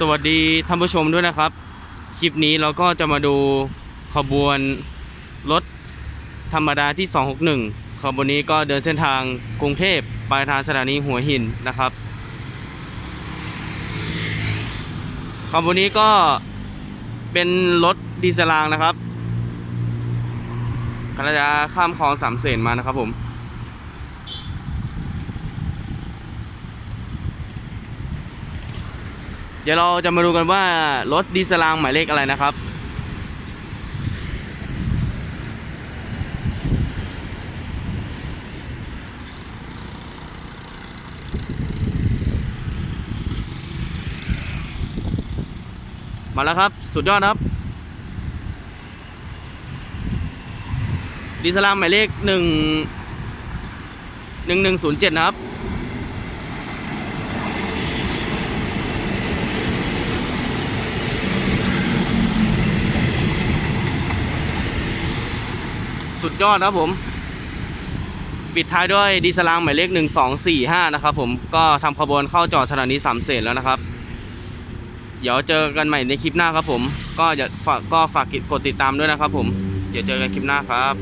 สวัสดีท่านผู้ชมด้วยนะครับ คลิปนี้เราก็จะมาดูขบวนรถธรรมดาที่ 261 ขบวนนี้ก็เดินเส้นทางกรุงเทพปลายทางสถานีหัวหินนะครับ ขบวนนี้ก็เป็นรถดีเซลรางนะครับกำลังจะข้ามคลองสามเสนมานะครับผม เดี๋ยวเราจะมาดูกันว่ารถดีเซลางหมายเลขอะไรนะครับ มาแล้วครับ สุดยอดครับ ดีเซลางหมายเลขหนึ่งหนึ่งหนึ่งศูนย์เจ็ดนะครับ สุดยอดครับผม ปิดท้ายด้วยดีสลรางหมายเลข 1245 นะครับผมก็ทำขบวนเข้าจอดสถานีสามเสนแล้วนะครับ เดี๋ยวเจอกันใหม่ในคลิปหน้าครับผม ก็อย่าฝากก็ฝากกดติดตามด้วยนะครับผม เดี๋ยวเจอกันคลิปหน้าครับ